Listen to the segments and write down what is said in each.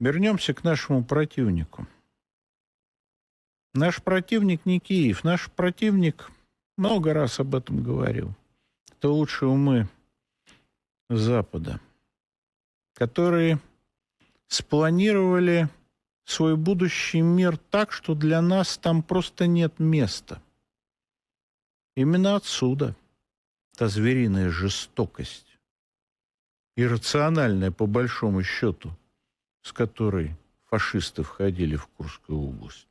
Вернемся к нашему противнику. Наш противник не Киев. Наш противник, много раз об этом говорил, это лучшие умы Запада, которые спланировали свой будущий мир так, что для нас там просто нет места. Именно отсюда та звериная жестокость, иррациональная по большому счету, с которой фашисты входили в Курскую область.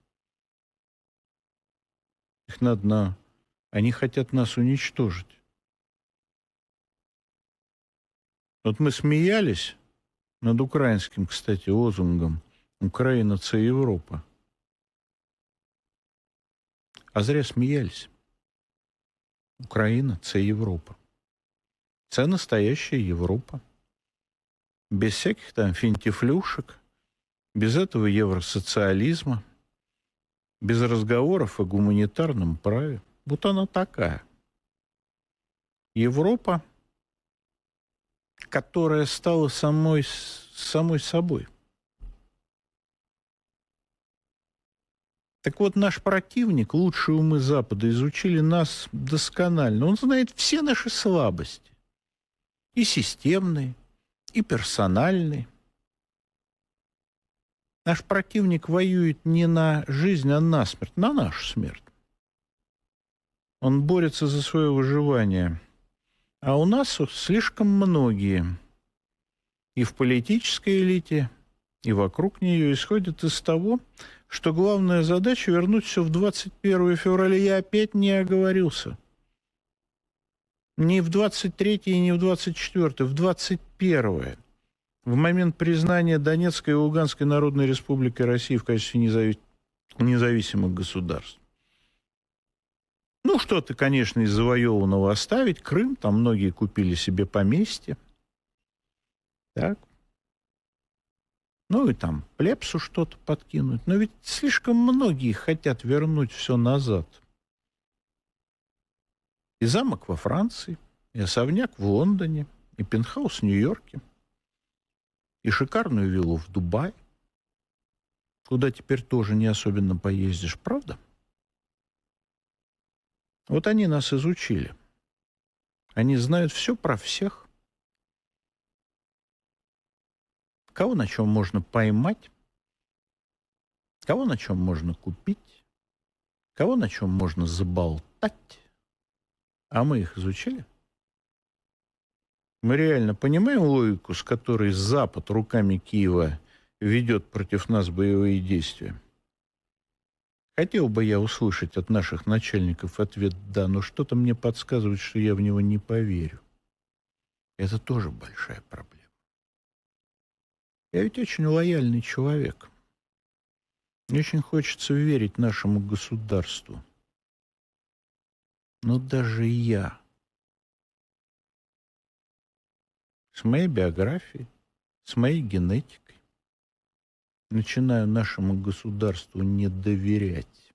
Их надо на... Они хотят нас уничтожить. Вот мы смеялись над украинским, кстати, лозунгом «Украина – це Европа». А зря смеялись. Украина – це Европа. Це настоящая Европа. Без всяких там финтифлюшек, без этого евросоциализма, без разговоров о гуманитарном праве. Вот она такая. Европа, которая стала самой, самой собой. Так вот, наш противник, лучшие умы Запада, изучили нас досконально. Он знает все наши слабости. И системные, и персональные. Наш противник воюет не на жизнь, а на смерть, на нашу смерть. Он борется за свое выживание. А у нас слишком многие и в политической элите, и вокруг нее исходят из того, что главная задача вернуть все в 21 февраля. Я опять не оговорился. Не в 23 и не в 24, в 21 в момент признания Донецкой и Луганской Народной Республики России в качестве незави... независимых государств. Ну, что-то, конечно, из завоеванного оставить. Крым, там многие купили себе поместье. Так. Ну и там плепсу что-то подкинуть. Но ведь слишком многие хотят вернуть все назад. И замок во Франции, и особняк в Лондоне, и пентхаус в Нью-Йорке – и шикарную виллу в Дубае, куда теперь тоже не особенно поездишь, правда? Вот они нас изучили. Они знают все про всех. Кого на чем можно поймать, кого на чем можно купить, кого на чем можно заболтать. А мы их изучили – мы реально понимаем логику, с которой Запад руками Киева ведет против нас боевые действия? Хотел бы я услышать от наших начальников ответ «да», но что-то мне подсказывает, что я в него не поверю. Это тоже большая проблема. Я ведь очень лояльный человек. Мне очень хочется верить нашему государству. Но даже я с моей биографией, с моей генетикой. Начинаю нашему государству не доверять.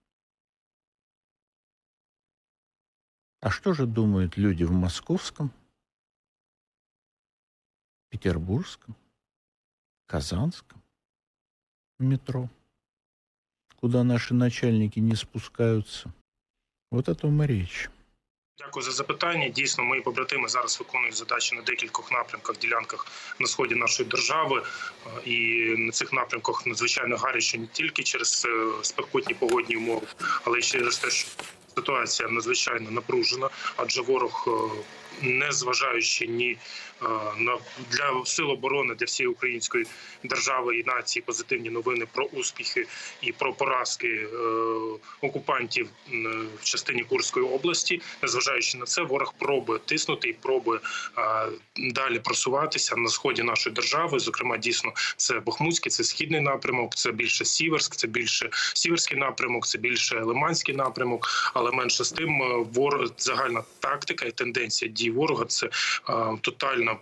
А что же думают люди в московском, петербургском, казанском метро, куда наши начальники не спускаются? Вот о тому річ. Дякую за запитання. Дійсно, мої побратими зараз виконують задачі на декількох напрямках, ділянках на сході нашої держави, і на цих напрямках надзвичайно гаряче не тільки через е, спекотні погодні умови, але й через те, що ситуація надзвичайно напружена, адже ворог е, не зважаючи ні е, на для сил оборони для всієї української держави і нації позитивні новини про успіхи і про поразки е, окупантів в частині Курської області. Незважаючи на це, ворог пробує тиснути і пробує далі просуватися на сході нашої держави. Зокрема, дійсно, це Бахмутський, це східний напрямок, це більше Сіверськ, це більше Сіверський напрямок, це більше Лиманський напрямок, але менше з тим ворог загальна тактика і тенденція дій ворога це тотальна м,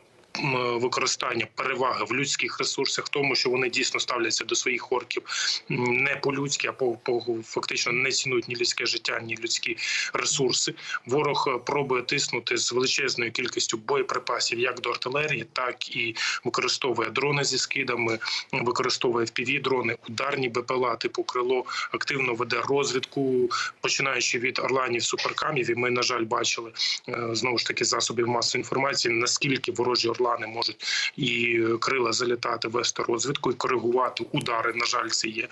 використання переваги в людських ресурсах, тому що вони дійсно ставляться до своїх орків не по-людськи, а по, по фактично не цінують ні людське життя, ні людські ресурси. Ворог е, пробує тиснути з величезною кількістю боєприпасів як до артилерії, так і використовує дрони зі скидами, використовує fpv дрони, ударні БПЛА типу крило, активно веде розвідку, починаючи від орланів суперкамів. І ми, на жаль, бачили е, знову ж таки засобів масової інформації, наскільки ворожі орлани можуть і крила залітати, вести розвідку і коригувати удари. На жаль, це є.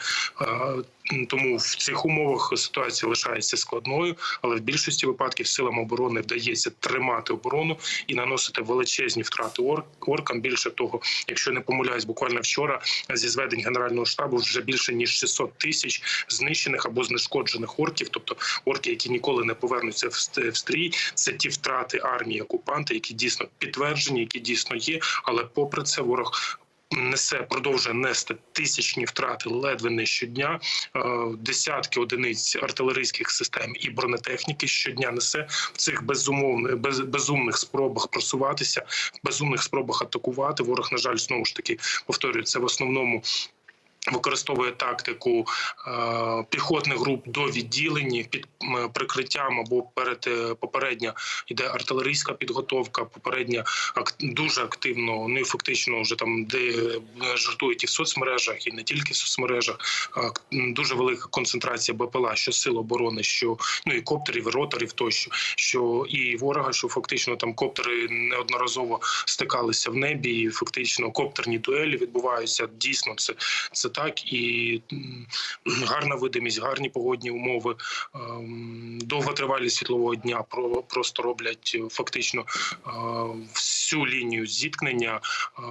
Тому в цих умовах ситуація лишається складною, але в більшості випадків силам оборони вдається тримати оборону і наносити величезні втрати ор- оркам. Більше того, якщо не помиляюсь, буквально вчора зі зведень генерального штабу вже більше ніж 600 тисяч знищених або знешкоджених орків, тобто орки, які ніколи не повернуться в ст- в стрій. Це ті втрати армії окупанта, які дійсно підтверджені, які дійсно є. Але попри це, ворог. Несе продовжує нести тисячні втрати ледве не щодня. Е, Десятки одиниць артилерійських систем і бронетехніки щодня несе в цих безумовних без, безумних спробах просуватися, безумних спробах атакувати. Ворог, на жаль, знову ж таки повторюю, це в основному. Використовує тактику е, піхотних груп до відділень під прикриттям або перед е, попередня йде артилерійська підготовка. Попередня ак, дуже активно, ну і фактично вже там, де е, жартують і в соцмережах, і не тільки в соцмережах. дуже велика концентрація БПЛА, що сил оборони, що ну і коптерів, і роторів тощо, що і ворога, що фактично там коптери неодноразово стикалися в небі, і фактично коптерні дуелі відбуваються. Дійсно, це це так і гарна видимість, гарні погодні умови, ем, довготривалість світлового дня про просто роблять е, фактично е, всю лінію зіткнення е,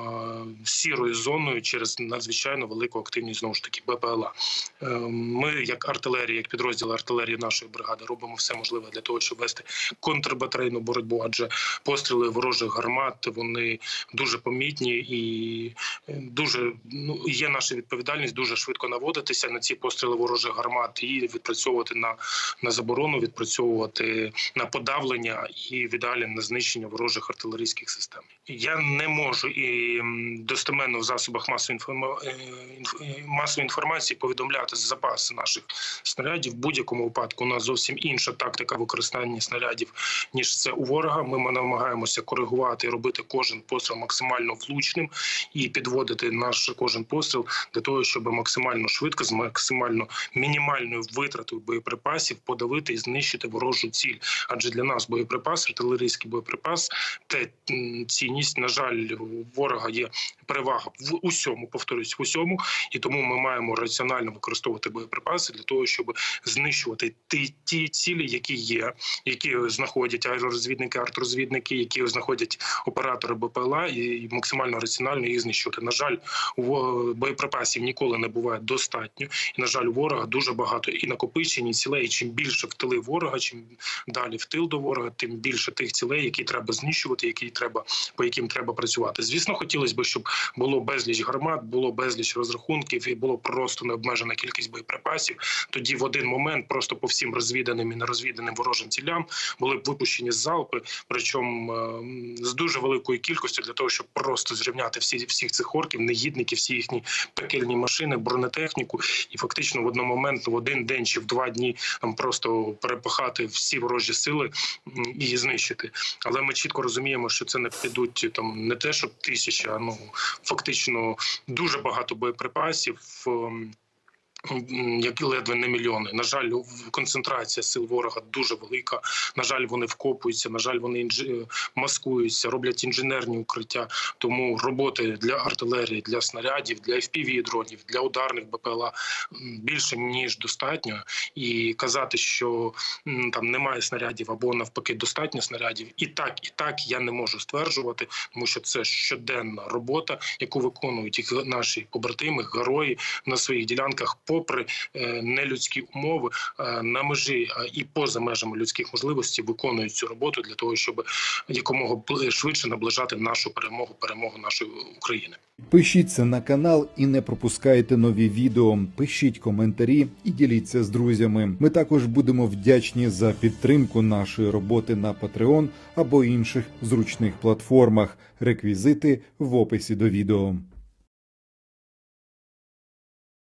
сірою зоною через надзвичайно велику активність знову ж таки БПЛА. Е, Ми, як артилерія, як підрозділ артилерії нашої бригади, робимо все можливе для того, щоб вести контрбатарейну боротьбу, адже постріли ворожих гармат вони дуже помітні і дуже ну є наша відповідальність дуже швидко наводитися на ці постріли ворожих гармат і відпрацьовувати на, на заборону, відпрацьовувати на подавлення і в ідеалі на знищення ворожих артилерійських систем. Я не можу і достеменно в засобах масової е, е, масової інформації повідомляти запаси наших снарядів. В будь-якому випадку у нас зовсім інша тактика використання снарядів ніж це у ворога. Ми намагаємося коригувати і робити кожен постріл максимально влучним і підводити наш кожен постріл для того, щоб максимально швидко з максимально мінімальною витратою боєприпасів подавити і знищити ворожу ціль. Адже для нас боєприпас, артилерійський боєприпас, те цінність. На жаль, у ворога є перевага в усьому, повторюсь, в усьому, і тому ми маємо раціонально використовувати боєприпаси для того, щоб знищувати ті, ті цілі, які є, які знаходять аеророзвідники, артрозвідники, які знаходять оператори БПЛА, і максимально раціонально їх знищувати. На жаль, у боєприпасів ніколи не буває достатньо. І на жаль, ворога дуже багато і накопичені цілей. І чим більше в тили ворога, чим далі в тил до ворога, тим більше тих цілей, які треба знищувати, які треба по яким треба працювати. Звісно, хотілося б, щоб було безліч гармат, було безліч розрахунків і було просто необмежена кількість боєприпасів. Тоді в один момент просто по всім розвіданим і нерозвіданим ворожим цілям були б випущені залпи, причому е, з дуже великою кількістю для того, щоб просто зрівняти всі всіх цих орків, негідників, всі їхні пекельні машини, бронетехніку, і фактично в одному момент в один день чи в два дні там просто перепахати всі ворожі сили і знищити. Але ми чітко розуміємо, що це не підуть там не те, щоб тисяча, ну фактично дуже багато боєприпасів. Які ледве не мільйони. На жаль, концентрація сил ворога дуже велика. На жаль, вони вкопуються. На жаль, вони інжи... маскуються, роблять інженерні укриття. Тому роботи для артилерії, для снарядів, для fpv дронів, для ударних БПЛА більше ніж достатньо. І казати, що там немає снарядів або навпаки достатньо снарядів, і так, і так я не можу стверджувати, тому що це щоденна робота, яку виконують їх наші побратими, герої на своїх ділянках по попри е, нелюдські умови, е, на межі е, і поза межами людських можливостей виконують цю роботу для того, щоб якомога швидше наближати нашу перемогу, перемогу нашої України. Пишіться на канал і не пропускайте нові відео. Пишіть коментарі і діліться з друзями. Ми також будемо вдячні за підтримку нашої роботи на Patreon або інших зручних платформах. Реквізити в описі до відео.